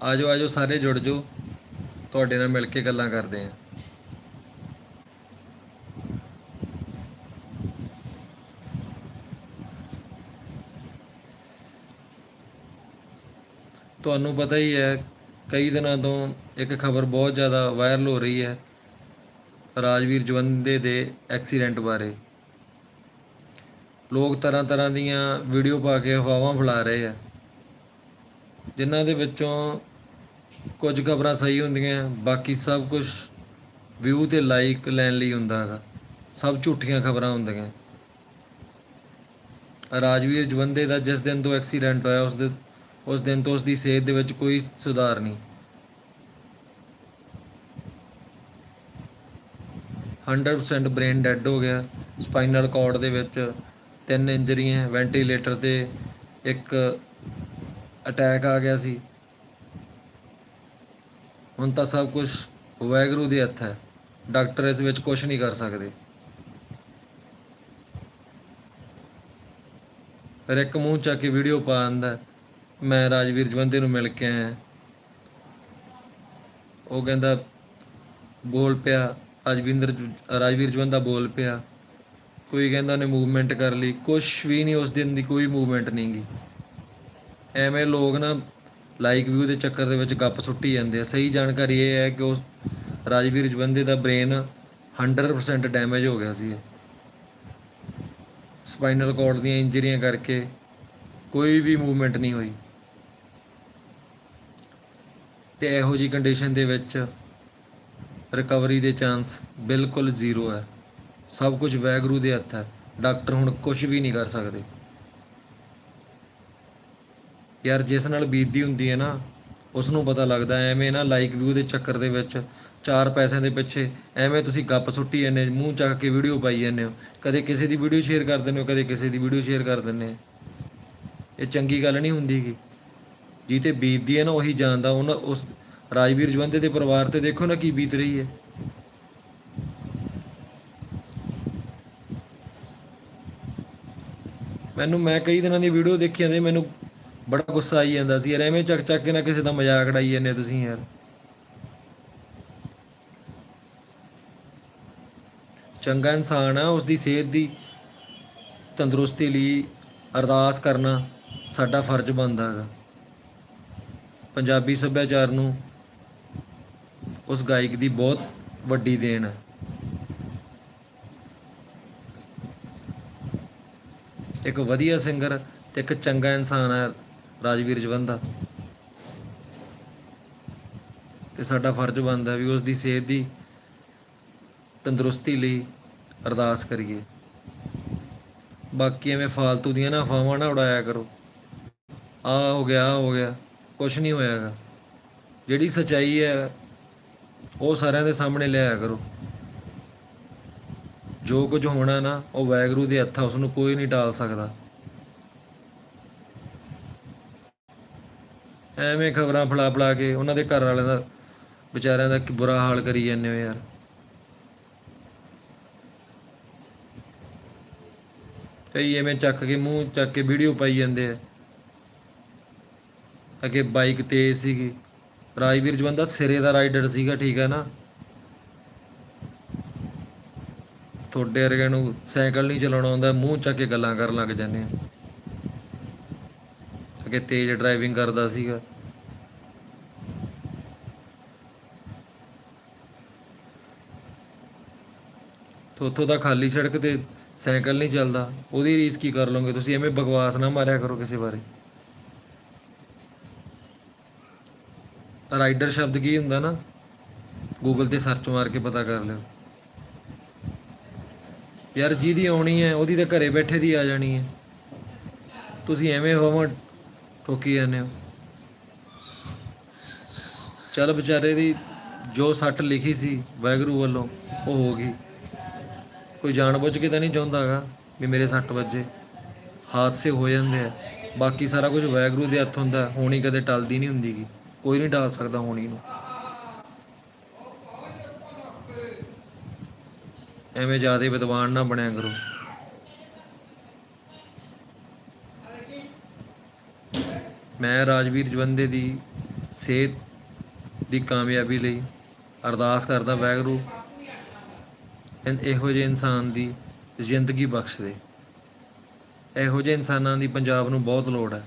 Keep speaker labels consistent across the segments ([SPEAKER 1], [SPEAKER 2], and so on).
[SPEAKER 1] ਆਜੋ ਆਜੋ, ਸਾਰੇ ਜੁੜ ਜਾਓ। ਤੁਹਾਡੇ ਨਾਲ ਮਿਲ ਕੇ ਗੱਲਾਂ ਕਰਦੇ ਆਂ ਤੁਹਾਨੂੰ ਪਤਾ ਹੀ ਹੈ, ਕਈ ਦਿਨਾਂ ਤੋਂ ਇੱਕ ਖਬਰ ਬਹੁਤ ਜ਼ਿਆਦਾ ਵਾਇਰਲ ਹੋ ਰਹੀ ਹੈ, ਰਾਜਵੀਰ ਜਵੰਦੇ ਦੇ ਐਕਸੀਡੈਂਟ ਬਾਰੇ। ਲੋਕ ਤਰ੍ਹਾਂ ਤਰ੍ਹਾਂ ਦੀਆਂ ਵੀਡੀਓ ਪਾ ਕੇ ਅਫਵਾਹਾਂ ਫੈਲਾ ਰਹੇ ਆ। ਜਿਨ੍ਹਾਂ ਦੇ ਵਿੱਚੋਂ ਕੁਝ ਖਬਰਾਂ ਸਹੀ ਹੁੰਦੀਆਂ, ਬਾਕੀ ਸਭ ਕੁਝ ਵਿਊ ਤੇ ਲਾਈਕ ਲੈਣ ਲਈ ਹੁੰਦਾ ਹੈਗਾ। ਸਭ ਝੂਠੀਆਂ ਖਬਰਾਂ ਹੁੰਦੀਆਂ। ਰਾਜਵੀਰ ਜਵੰਦੇ ਦਾ ਜਿਸ ਦਿਨ ਤੋਂ ਐਕਸੀਡੈਂਟ ਹੋਇਆ, ਉਸ ਦੇ, ਉਸ ਦਿਨ ਤੋਂ ਉਸ ਦੀ ਸਿਹਤ ਦੇ ਵਿੱਚ ਕੋਈ ਸੁਧਾਰ ਨਹੀਂ। 100% ਬ੍ਰੇਨ ਡੈੱਡ ਹੋ ਗਿਆ। ਸਪਾਈਨਲ ਕਾਰਡ ਦੇ ਵਿੱਚ ਤਿੰਨ ਇੰਜਰੀਆਂ, ਵੈਂਟੀਲੇਟਰ ਤੇ ਇੱਕ ਅਟੈਕ ਆ ਗਿਆ ਸੀ। ਹੁਣ ਤਾਂ ਸਭ ਕੁਝ ਵਾਹਿਗੁਰੂ ਦੇ ਹੱਥ ਹੈ। ਡਾਕਟਰ ਇਸ ਵਿੱਚ ਕੁਝ ਨਹੀਂ ਕਰ ਸਕਦੇ। ਫਿਰ ਇੱਕ ਮੂੰਹ ਚੱਕ ਕੇ ਵੀਡੀਓ ਪਾ ਆਂਦਾ ਮੈਂ ਰਾਜਵੀਰ ਜਵੰਦੇ ਨੂੰ ਮਿਲ ਕੇ ਆਇਆ। ਉਹ ਕਹਿੰਦਾ, ਬੋਲ ਪਿਆ। ਰਾਜਵਿੰਦਰ ਰਾਜਵੀਰ ਜਵੰਦਾ ਬੋਲ ਪਿਆ। ਕੋਈ ਕਹਿੰਦਾ ਉਹਨੇ ਮੂਵਮੈਂਟ ਕਰ ਲਈ। ਕੁਝ ਵੀ ਨਹੀਂ ਉਸ ਦਿਨ ਦੀ, ਕੋਈ ਮੂਵਮੈਂਟ ਨਹੀਂ ਗੀ। ਐਵੇਂ ਲੋਕ ਨਾ ਲਾਈਕ ਵਿਊ ਦੇ ਚੱਕਰ ਦੇ ਵਿੱਚ ਗੱਪ ਸੁੱਟੀ ਜਾਂਦੇ ਆ। ਸਹੀ ਜਾਣਕਾਰੀ ਇਹ ਹੈ ਕਿ ਉਸ ਰਾਜਵੀਰ ਜਵੰਦੇ ਦਾ ਬ੍ਰੇਨ 100% ਡੈਮੇਜ ਹੋ ਗਿਆ ਸੀ। ਸਪਾਈਨਲ ਕਾਰਡ ਦੀਆਂ ਇੰਜਰੀਆਂ ਕਰਕੇ ਕੋਈ ਵੀ ਮੂਵਮੈਂਟ ਨਹੀਂ ਹੋਈ। ਤੇ ਇਹੋ ਜੀ ਕੰਡੀਸ਼ਨ ਦੇ ਵਿੱਚ ਰਿਕਵਰੀ ਦੇ ਚਾਂਸ ਬਿਲਕੁਲ ਜ਼ੀਰੋ ਹੈ। ਸਭ ਕੁਝ ਵੈਗਰੂ ਦੇ ਹੱਥ ਹੈ। ਡਾਕਟਰ ਹੁਣ ਕੁਝ ਵੀ ਨਹੀਂ ਕਰ ਸਕਦੇ। ਯਾਰ ਜਿਸ ਨਾਲ ਬੀਤਦੀ ਹੁੰਦੀ ਹੈ ਨਾ ਉਸ ਨੂੰ ਪਤਾ ਲੱਗਦਾ ਐਵੇਂ ਨਾ ਲਾਈਕ ਵਿਊ ਦੇ ਚੱਕਰ ਦੇ ਵਿੱਚ, ਚਾਰ ਪੈਸਿਆਂ ਦੇ ਪਿੱਛੇ, ਐਵੇਂ ਤੁਸੀਂ ਗੱਪ ਸੁੱਟੀ ਜਾਂਦੇ, ਮੂੰਹ ਚੱਕ ਕੇ ਵੀਡੀਓ ਪਾਈ ਜਾਂਦੇ ਹੋ। ਕਦੇ ਕਿਸੇ ਦੀ ਵੀਡੀਓ ਸ਼ੇਅਰ ਕਰ ਦਿੰਦੇ ਹੋ, ਕਦੇ ਕਿਸੇ ਦੀ ਵੀਡੀਓ ਸ਼ੇਅਰ ਕਰ ਦਿੰਦੇ ਇਹ ਚੰਗੀ ਗੱਲ ਨਹੀਂ ਹੁੰਦੀ ਗੀ। ਜੀ ਤੇ ਬੀਤਦੀ ਹੈ ਨਾ, ਉਹੀ ਜਾਣਦਾ, ਉਹਨਾਂ, ਉਸ ਰਾਜਵੀਰ ਜਵੰਦੇ ਦੇ ਪਰਿਵਾਰ ਤੇ ਦੇਖੋ ਨਾ ਕੀ ਬੀਤ ਰਹੀ ਹੈ। ਮੈਨੂੰ, ਮੈਂ ਕਈ ਦਿਨਾਂ ਦੀ ਵੀਡੀਓ ਦੇਖੀ ਜਾਂਦੀ, ਮੈਨੂੰ ਬੜਾ ਗੁੱਸਾ ਆਈ ਜਾਂਦਾ ਸੀ ਯਾਰ, ਐਵੇਂ ਚੱਕ ਚੱਕ ਕੇ ਨਾ ਕਿਸੇ ਦਾ ਮਜ਼ਾਕ ਉਡਾਈ ਜਾਂਦੇ ਤੁਸੀਂ ਯਾਰ। ਚੰਗਾ ਇਨਸਾਨ ਆ ਉਸ ਦੀ ਸਿਹਤ ਦੀ ਤੰਦਰੁਸਤੀ ਲਈ ਅਰਦਾਸ ਕਰਨਾ ਸਾਡਾ ਫਰਜ਼ ਬਣਦਾ ਹੈਗਾ। ਪੰਜਾਬੀ ਸੱਭਿਆਚਾਰ ਨੂੰ ਉਸ ਗਾਇਕ ਦੀ ਬਹੁਤ ਵੱਡੀ ਦੇਣ ਹੈ। ਇੱਕ ਵਧੀਆ ਸਿੰਗਰ ਤੇ ਇੱਕ ਚੰਗਾ ਇਨਸਾਨ ਹੈ ਰਾਜਵੀਰ ਜਵੰਦਾ ਤੇ ਸਾਡਾ ਫਰਜ਼ ਬਣਦਾ ਵੀ ਉਸ ਦੀ ਸਿਹਤ ਦੀ ਤੰਦਰੁਸਤੀ ਲਈ ਅਰਦਾਸ ਕਰੀਏ। ਬਾਕੀ ਐਵੇਂ ਫਾਲਤੂ ਦੀਆਂ ਨਾ ਅਫਵਾਹਾਂ ਨਾ ਉਡਾਇਆ ਕਰੋ। ਆ ਹੋ ਗਿਆ ਆ ਹੋ ਗਿਆ ਕੁਝ ਨਹੀਂ ਹੋਇਆਗਾ। ਜਿਹੜੀ ਸਚਾਈ ਹੈ, ਉਹ ਸਾਰਿਆਂ ਦੇ ਸਾਹਮਣੇ ਲਿਆਇਆ ਕਰੋ। ਜੋ ਕੁਝ ਹੋਣਾ ਨਾ, ਉਹ ਵੈਗਰੂ ਦੇ ਹੱਥਾਂ ਉਸ ਨੂੰ ਕੋਈ ਨਹੀਂ ਟਾਲ ਸਕਦਾ। ਐਵੇਂ ਖਬਰਾਂ ਫਲਾ ਫਲਾ ਕੇ ਉਹਨਾਂ ਦੇ ਘਰ ਵਾਲਿਆਂ ਦਾ, ਵਿਚਾਰਿਆਂ ਦਾ ਬੁਰਾ ਹਾਲ ਕਰੀ ਜਾਂਦੇ ਹੋ ਯਾਰ। ਕਈ ਐਵੇਂ ਚੱਕ ਕੇ ਮੂੰਹ ਚੱਕ ਕੇ ਵੀਡੀਓ ਪਾਈ ਜਾਂਦੇ ਆ। ਅੱਗੇ ਬਾਈਕ ਤੇਜ਼ ਸੀਗੀ। ਰਾਜਵੀਰ ਜਵੰਦਾ ਸਿਰੇ ਦਾ ਰਾਈਡਰ ਸੀਗਾ, ਠੀਕ ਹੈ ਨਾ। ਤੁਹਾਡੇ ਵਰਗਿਆਂ ਨੂੰ ਸਾਈਕਲ ਨਹੀਂ ਚਲਾਉਣਾ ਆਉਂਦਾ ਮੂੰਹ ਚੱਕ ਕੇ ਗੱਲਾਂ ਕਰਨ ਲੱਗ ਜਾਂਦੇ ਆ। ਅੱਗੇ ਤੇਜ਼ ਡਰਾਈਵਿੰਗ ਕਰਦਾ ਸੀਗਾ। ਥੋਥੋਂ ਦਾ ਖਾਲੀ ਸੜਕ ਤੇ ਸਾਈਕਲ ਨਹੀਂ ਚੱਲਦਾ। ਉਹਦੀ ਰੀਸ ਕੀ ਕਰ ਲਓਗੇ ਤੁਸੀਂ? ਐਵੇਂ ਬਕਵਾਸ ਨਾ ਮਾਰਿਆ ਕਰੋ ਕਿਸੇ ਬਾਰੇ। ਰਾਈਡਰ ਸ਼ਬਦ ਕੀ ਹੁੰਦਾ ਨਾ? ਗੂਗਲ ਤੇ ਸਰਚ ਮਾਰ ਕੇ ਪਤਾ ਕਰ ਲਿਓ। ਯਾਰ ਜਿਹਦੀ ਆਉਣੀ ਹੈ, ਉਹਦੀ ਤਾਂ ਘਰੇ ਬੈਠੇ ਦੀ ਆ ਜਾਣੀ ਹੈ। ਤੁਸੀਂ ਐਵੇਂ ਹੋਵੋ ਠੋਕੀ ਜਾਂਦੇ ਹੋ। ਚੱਲ ਵਿਚਾਰੇ ਦੀ ਜੋ ਸੱਟ ਲਿਖੀ ਸੀ ਵਾਹਿਗੁਰੂ ਵੱਲੋਂ, ਉਹ ਹੋ ਗਈ। ਕੋਈ ਜਾਣਬੁੱਝ ਕੇ ਤਾਂ ਨਹੀਂ ਚਾਹੁੰਦਾਗਾ ਵੀ ਮੇਰੇ ਸੱਟ ਵੱਜੇ। ਹਾਦਸੇ ਹੋ ਜਾਂਦੇ ਆ। ਬਾਕੀ ਸਾਰਾ ਕੁਝ ਵਾਹਿਗੁਰੂ ਦੇ ਹੱਥ ਹੁੰਦਾ, ਹੋਣੀ ਕਦੇ ਟਲਦੀ ਨਹੀਂ ਹੁੰਦੀਗੀ ਕੋਈ ਨਹੀਂ ਟਾਲ ਸਕਦਾ ਹੋਣੀ ਨੂੰ। ਐਵੇਂ ਜ਼ਿਆਦਾ ਵਿਦਵਾਨ ਨਾ ਬਣਿਆ ਕਰੋ। ਮੈਂ ਰਾਜਵੀਰ ਜਵੰਦੇ ਦੀ ਸਿਹਤ ਦੀ ਕਾਮਯਾਬੀ ਲਈ ਅਰਦਾਸ ਕਰਦਾ ਵਾਹਿਗੁਰੂ, ਇਨ- ਇਹੋ ਜਿਹੇ ਇਨਸਾਨ ਦੀ ਜ਼ਿੰਦਗੀ ਬਖਸ਼ ਦੇ। ਇਹੋ ਜਿਹੇ ਇਨਸਾਨਾਂ ਦੀ ਪੰਜਾਬ ਨੂੰ ਬਹੁਤ ਲੋੜ ਹੈ।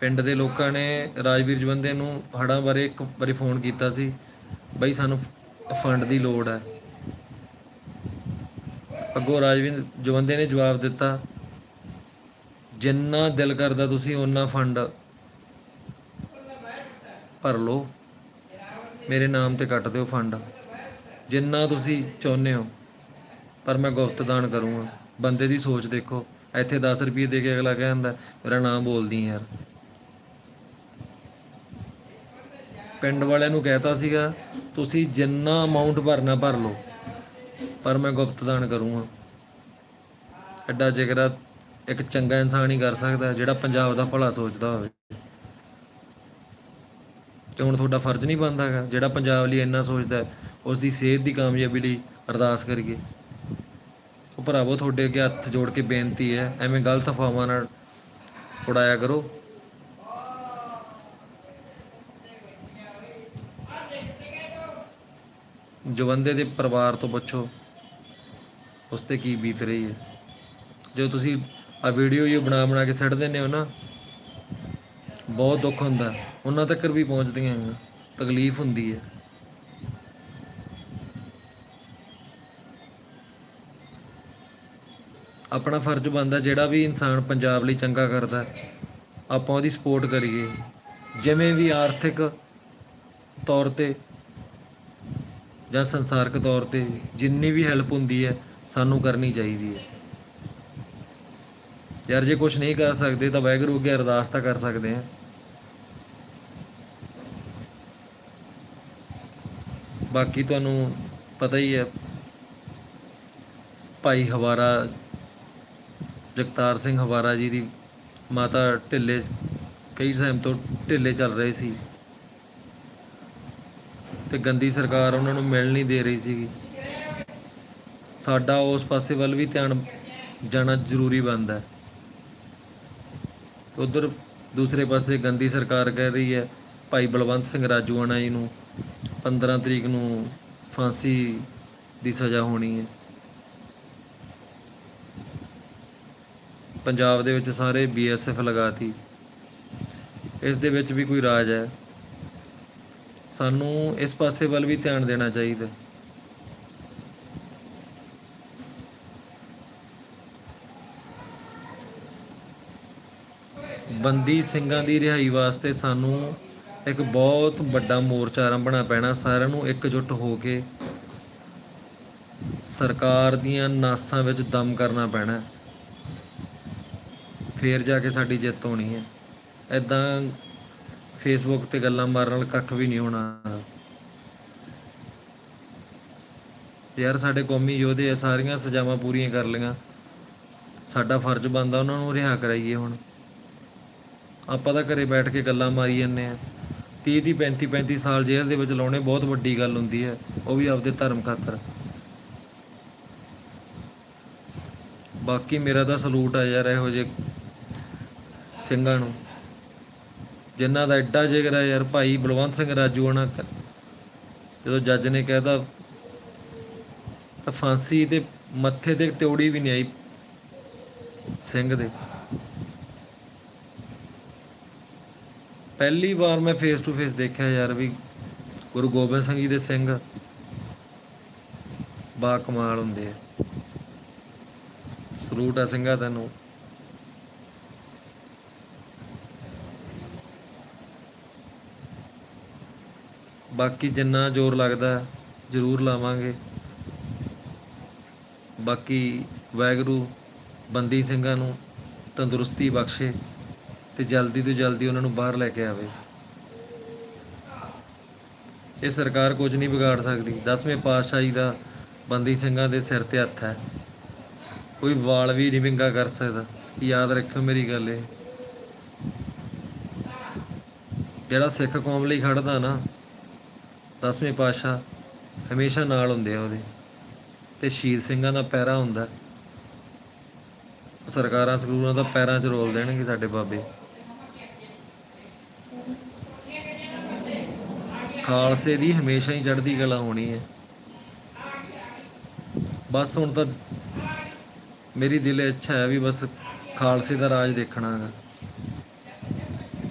[SPEAKER 1] ਪਿੰਡ ਦੇ ਲੋਕਾਂ ਨੇ ਰਾਜਵੀਰ ਜਵੰਦੇ ਨੂੰ ਹੜ੍ਹਾਂ ਬਾਰੇ ਇੱਕ ਵਾਰੀ ਫੋਨ ਕੀਤਾ ਸੀ, ਬਈ ਸਾਨੂੰ ਫੰਡ ਦੀ ਲੋੜ ਹੈ। ਅੱਗੋਂ ਰਾਜਵਿੰਦ ਜਵੰਦੇ ਨੇ ਜਵਾਬ ਦਿੱਤਾ, ਜਿੰਨਾ ਦਿਲ ਕਰਦਾ ਤੁਸੀਂ ਓਨਾ ਫੰਡ ਭਰ ਲਓ। ਮੇਰੇ ਨਾਮ ਤੇ ਕੱਟ ਦਿਓ ਫੰਡ। ਜਿੰਨਾ ਤੁਸੀਂ ਚਾਹੁੰਦੇ ਹੋ, ਪਰ ਮੈਂ ਗੁਪਤ ਦਾਨ ਕਰੂੰਗਾ। ਬੰਦੇ ਦੀ ਸੋਚ ਦੇਖੋ। ਇੱਥੇ 10 ਰੁਪਏ ਦੇ ਕੇ ਅਗਲਾ ਕਹਿੰਦਾ, ਮੇਰਾ ਨਾਮ ਬੋਲਦੀ ਯਾਰ। ਪਿੰਡ ਵਾਲਿਆਂ ਨੂੰ ਕਹਿਤਾ ਸੀਗਾ, ਤੁਸੀਂ ਜਿੰਨਾ ਅਮਾਉਂਟ ਭਰਨਾ ਭਰ ਲਓ। ਪਰ ਮੈਂ ਗੁਪਤ ਦਾਨ ਕਰੂੰਗਾ। ਐਡਾ ਜਿਗਰਾ ਇੱਕ ਚੰਗਾ ਇਨਸਾਨ ਹੀ ਕਰ ਸਕਦਾ ਜਿਹੜਾ ਪੰਜਾਬ ਦਾ ਭਲਾ ਸੋਚਦਾ ਹੋਵੇ। ਤੇ ਹੁਣ ਤੁਹਾਡਾ ਫਰਜ਼ ਨਹੀਂ ਬਣਦਾ ਹੈਗਾ ਜਿਹੜਾ ਪੰਜਾਬ ਲਈ ਇੰਨਾ ਸੋਚਦਾ ਹੈ, ਉਸ ਦੀ ਸਿਹਤ ਦੀ ਕਾਮਯਾਬੀ ਲਈ ਅਰਦਾਸ ਕਰੀਏ। ਉਹ ਭਰਾਵੋ ਤੁਹਾਡੇ ਅੱਗੇ ਹੱਥ ਜੋੜ ਕੇ ਬੇਨਤੀ ਹੈ ਐਵੇਂ ਗਲਤ ਅਫਵਾਹਾਂ ਨਾਲ ਉਡਾਇਆ ਕਰੋ। ਜਵੰਦੇ ਦੇ ਪਰਿਵਾਰ ਤੋਂ ਪੁੱਛੋ। ਉਸ ਤੇ ਕੀ ਬੀਤ ਰਹੀ ਹੈ? ਜੋ ਤੁਸੀਂ ਆ ਵੀਡੀਓ ਇਹ ਬਣਾ ਬਣਾ ਕੇ ਸੱਟ ਦਿੰਦੇ ਹੋ ਨਾ, ਬਹੁਤ ਦੁੱਖ ਹੁੰਦਾ। ਉਹਨਾਂ ਤੱਕ ਵੀ ਪਹੁੰਚਦੀਆਂ ਹੈਗੀਆਂ ਤਕਲੀਫ ਹੁੰਦੀ ਹੈ। ਆਪਣਾ ਫਰਜ਼ ਬਣਦਾ ਜਿਹੜਾ ਵੀ ਇਨਸਾਨ ਪੰਜਾਬ ਲਈ ਚੰਗਾ ਕਰਦਾ, ਆਪਾਂ ਉਹਦੀ ਸਪੋਰਟ ਕਰੀਏ। ਜਿਵੇਂ ਵੀ ਆਰਥਿਕ ਤੌਰ ਤੇ ਜਾਂ ਸੰਸਾਰਕ ਤੌਰ ਤੇ ਜਿੰਨੀ ਵੀ ਹੈਲਪ ਹੁੰਦੀ ਹੈ ਸਾਨੂੰ ਕਰਨੀ ਚਾਹੀਦੀ ਹੈ। ਯਾਰ ਜੇ ਕੁਝ ਨਹੀਂ ਕਰ ਸਕਦੇ ਤਾਂ ਵਾਹਿਗੁਰੂ ਅੱਗੇ ਅਰਦਾਸ ਤਾਂ ਕਰ ਸਕਦੇ ਹਾਂ। ਬਾਕੀ ਤੁਹਾਨੂੰ ਪਤਾ ਹੀ ਹੈ, ਭਾਈ ਹਵਾਰਾ, ਜਗਤਾਰ ਸਿੰਘ ਹਵਾਰਾ ਜੀ ਦੀ ਮਾਤਾ ਢਿੱਲੇ ਕਈ ਟਾਈਮ ਤੋਂ ਢਿੱਲੇ ਚੱਲ ਰਹੇ ਸੀ। ਤੇ ਗੰਦੀ ਸਰਕਾਰ ਉਹਨਾਂ ਨੂੰ ਮਿਲ ਨਹੀਂ ਦੇ ਰਹੀ ਸੀਗੀ। ਸਾਡਾ ਉਸ ਪਾਸੇ ਵੱਲ ਵੀ ਧਿਆਨ ਜਾਣਾ ਜ਼ਰੂਰੀ ਬਣਦਾ ਹੈ। ਉਧਰ ਦੂਸਰੇ ਪਾਸੇ ਗੰਦੀ ਸਰਕਾਰ ਕਹਿ ਰਹੀ ਹੈ, ਭਾਈ ਬਲਵੰਤ ਸਿੰਘ ਰਾਜੂਆਣਾ ਜੀ ਨੂੰ 15 ਤਰੀਕ ਨੂੰ ਫਾਂਸੀ ਦੀ ਸਜ਼ਾ ਹੋਣੀ ਹੈ। ਪੰਜਾਬ ਦੇ ਵਿੱਚ ਸਾਰੇ ਬੀਐਸਐਫ ਲਗਾਤੀ। ਇਸ ਦੇ ਵਿੱਚ ਵੀ ਕੋਈ ਰਾਜ ਹੈ। ਸਾਨੂੰ ਇਸ ਪਾਸੇ ਵੱਲ ਵੀ ਧਿਆਨ ਦੇਣਾ ਚਾਹੀਦਾ। ਬੰਦੀ ਸਿੰਘਾਂ ਦੀ ਰਿਹਾਈ ਵਾਸਤੇ ਸਾਨੂੰ ਇੱਕ ਬਹੁਤ ਵੱਡਾ ਮੋਰਚਾ ਰੰਭਣਾ ਪੈਣਾ, ਸਾਰਿਆਂ ਨੂੰ ਇਕਜੁੱਟ ਹੋ ਕੇ ਸਰਕਾਰ ਦੀਆਂ ਨਾਸਾਂ ਵਿੱਚ ਦਮ ਕਰਨਾ ਪੈਣਾ। ਫੇਰ ਜਾ ਕੇ ਸਾਡੀ ਜਿੱਤ ਹੋਣੀ ਹੈ। ਐਦਾਂ ਫੇਸਬੁੱਕ ਤੇ ਗੱਲਾਂ ਮਾਰਨ ਨਾਲ ਕੱਖ ਵੀ ਨਹੀਂ ਹੋਣਾ। ਯਾਰ ਸਾਡੇ ਕੌਮੀ ਯੋਧੇ ਆ, ਸਾਰੀਆਂ ਸਜ਼ਾਵਾਂ ਪੂਰੀਆਂ ਕਰ ਲਈਆਂ। ਸਾਡਾ ਫਰਜ਼ ਬਣਦਾ ਉਹਨਾਂ ਨੂੰ ਰਿਹਾ ਕਰਾਈਏ ਹੁਣ। ਆਪਾਂ ਤਾਂ ਘਰੇ ਬੈਠ ਕੇ ਗੱਲਾਂ ਮਾਰੀ ਜੰਨੇ ਆ। 30 ਦੀ 35 35 ਸਾਲ ਜੇਲ੍ਹ ਦੇ ਵਿੱਚ ਲਾਉਣੇ ਬਹੁਤ ਵੱਡੀ ਗੱਲ ਹੁੰਦੀ ਹੈ, ਉਹ ਵੀ ਆਪਦੇ ਧਰਮ ਖਾਤਰ। ਬਾਕੀ ਮੇਰਾ ਤਾਂ ਸਲੂਟ ਆ ਯਾਰ, ਇਹੋ ਜਿਹੇ ਸਿੰਘਾਂ ਨੂੰ। ਜਿਨ੍ਹਾਂ ਦਾ ਐਡਾ ਜਿਗਰ ਹੈ ਯਾਰ, ਭਾਈ ਬਲਵੰਤ ਸਿੰਘ ਰਾਜੂਆਣਾ ਕ- ਜਦੋਂ ਜੱਜ ਨੇ ਕਹਿਤਾ ਤਾਂ ਫਾਂਸੀ ਤੇ ਮੱਥੇ ਤੇ ਤਿਉੜੀ ਵੀ ਨਹੀਂ ਆਈ, ਸਿੰਘ ਦੇ। ਪਹਿਲੀ ਵਾਰ ਮੈਂ ਫੇਸ ਟੂ ਫੇਸ ਦੇਖਿਆ ਯਾਰ ਵੀ ਗੁਰੂ ਗੋਬਿੰਦ ਸਿੰਘ ਜੀ ਦੇ ਸਿੰਘ ਬਾ ਕਮਾਲ ਹੁੰਦੇ ਆ। ਸਲੂਟ ਆ ਸਿੰਘਾ ਤੈਨੂੰ ਬਾਕੀ ਜਿੰਨਾ ਜ਼ੋਰ ਲੱਗਦਾ ਜ਼ਰੂਰ ਲਾਵਾਂਗੇ। ਬਾਕੀ ਵਾਹਿਗੁਰੂ ਬੰਦੀ ਸਿੰਘਾਂ ਨੂੰ ਤੰਦਰੁਸਤੀ ਬਖਸ਼ੇ। ਤੇ ਜਲਦੀ ਤੋਂ ਜਲਦੀ ਉਹਨਾਂ ਨੂੰ ਬਾਹਰ ਲੈ ਕੇ ਆਵੇ। ਇਹ ਸਰਕਾਰ ਕੁਝ ਨਹੀਂ ਵਿਗਾੜ ਸਕਦੀ। 10ਵੇਂ ਪਾਤਸ਼ਾਹੀ ਦਾ ਬੰਦੀ ਸਿੰਘਾਂ ਦੇ ਸਿਰ ਤੇ ਹੱਥ ਹੈ। ਕੋਈ ਵਾਲ ਵੀ ਨਹੀਂ ਵਿੰਗਾ ਕਰ ਸਕਦਾ। ਯਾਦ ਰੱਖਿਓ ਮੇਰੀ ਗੱਲ ਇਹ। ਜਿਹੜਾ ਸਿੱਖ ਕੌਮ ਲਈ ਖੜਦਾ ਨਾ 10ਵੇਂ ਪਾਤਸ਼ਾਹ ਹਮੇਸ਼ਾ ਨਾਲ ਹੁੰਦੇ ਆ ਉਹਦੇ। ਤੇ ਸ਼ਹੀਦ ਸਿੰਘਾਂ ਦਾ ਪੈਰਾ ਹੁੰਦਾ। ਸਰਕਾਰਾਂ ਸਕੂਲਾਂ ਦਾ ਪੈਰਾਂ 'ਚ ਰੋਲ ਦੇਣਗੇ ਸਾਡੇ ਬਾਬੇ। ਖਾਲਸੇ ਦੀ ਹਮੇਸ਼ਾ ਹੀ ਚੜ੍ਹਦੀ ਕਲਾ ਹੋਣੀ ਹੈ। ਬਸ ਹੁਣ ਤਾਂ ਮੇਰੀ ਦਿਲ ਇੱਛਾ ਹੈ ਵੀ ਬਸ ਖਾਲਸੇ ਦਾ ਰਾਜ ਦੇਖਣਾ ਹੈਗਾ।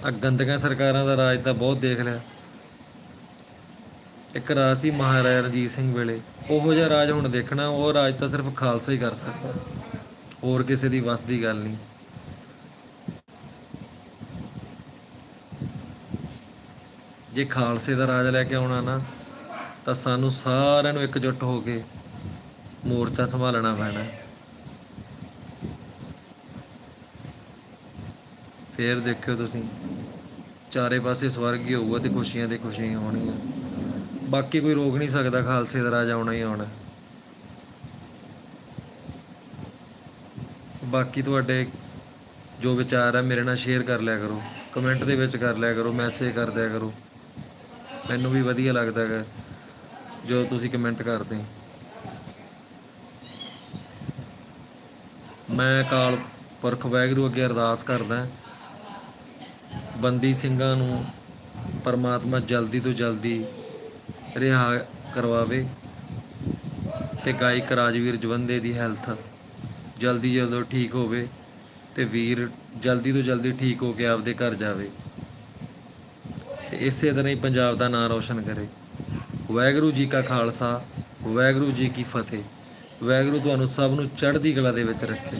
[SPEAKER 1] ਆ ਗੰਦਗਾਂ ਸਰਕਾਰਾਂ ਦਾ ਰਾਜ ਤਾਂ ਬਹੁਤ ਦੇਖ ਲਿਆ। ਇੱਕ ਰਾਜ ਸੀ ਮਹਾਰਾਜਾ ਰਣਜੀਤ ਸਿੰਘ ਵੇਲੇ। ਉਹੋ ਜਿਹਾ ਰਾਜ ਹੁਣ ਦੇਖਣਾ, ਉਹ ਰਾਜ ਤਾਂ ਸਿਰਫ ਖਾਲਸਾ ਹੀ ਕਰ ਸਕਦਾ। ਹੋਰ ਕਿਸੇ ਦੀ ਵੱਸ ਦੀ ਗੱਲ ਨਹੀਂ। ਜੇ ਖਾਲਸੇ ਦਾ ਰਾਜ ਲੈ ਕੇ ਆਉਣਾ ਨਾ, ਤਾਂ ਸਾਨੂੰ ਸਾਰਿਆਂ ਨੂੰ ਇਕਜੁੱਟ ਹੋ ਕੇ ਮੋਰਚਾ ਸੰਭਾਲਣਾ ਪੈਣਾ। ਹੈ। ਫੇਰ ਦੇਖਿਓ ਤੁਸੀਂ, ਚਾਰੇ ਪਾਸੇ ਸਵਰਗ ਹੀ ਹੋਊਗਾ ਤੇ ਖੁਸ਼ੀਆਂ ਤੇ ਖੁਸ਼ੀਆਂ ਹੋਣਗੀਆਂ। ਬਾਕੀ ਕੋਈ ਰੋਕ ਨਹੀਂ ਸਕਦਾ ਖਾਲਸੇ ਦਾ ਰਾਜ ਆਉਣਾ ਹੀ ਆਉਣਾ। ਬਾਕੀ ਤੁਹਾਡੇ ਜੋ ਵਿਚਾਰ ਹੈ ਮੇਰੇ ਨਾਲ ਸ਼ੇਅਰ ਕਰ ਲਿਆ ਕਰੋ। ਕਮੈਂਟ ਦੇ ਵਿੱਚ ਕਰ ਲਿਆ ਕਰੋ ਮੈਸੇਜ ਕਰ ਦਿਆ ਕਰੋ। ਮੈਨੂੰ ਵੀ ਵਧੀਆ ਲੱਗਦਾ ਹੈ ਜੋ ਤੁਸੀਂ ਕਮੈਂਟ ਕਰਦੇ ਮੈਂ ਅਕਾਲ ਪੁਰਖ ਵਾਹਿਗੁਰੂ ਅੱਗੇ ਅਰਦਾਸ ਕਰਦਾ ਬੰਦੀ ਸਿੰਘਾਂ ਨੂੰ ਪਰਮਾਤਮਾ ਜਲਦੀ ਤੋਂ ਜਲਦੀ ਰਿਹਾ ਕਰਵਾਵੇ ਤੇ ਗਾਇਕ ਰਾਜਵੀਰ ਜਵੰਦੇ ਦੀ ਹੈਲਥ ਜਲਦੀ ਜਦੋਂ ਠੀਕ ਹੋਵੇ ਤੇ ਵੀਰ ਜਲਦੀ ਤੋਂ ਜਲਦੀ ਠੀਕ ਹੋ ਕੇ ਆਪਦੇ ਘਰ ਜਾਵੇ। ਤੇ ਇਸੇ ਤਰ੍ਹਾਂ ਹੀ ਪੰਜਾਬ ਦਾ ਨਾਮ ਰੌਸ਼ਨ ਕਰੇ। ਵਾਹਿਗੁਰੂ ਜੀ ਕਾ ਖਾਲਸਾ, ਵਾਹਿਗੁਰੂ ਜੀ ਕੀ ਫਤਿਹ। ਵਾਹਿਗੁਰੂ ਤੁਹਾਨੂੰ ਸਭ ਨੂੰ ਚੜ੍ਹਦੀ ਕਲਾ ਦੇ ਵਿੱਚ ਰੱਖੇ।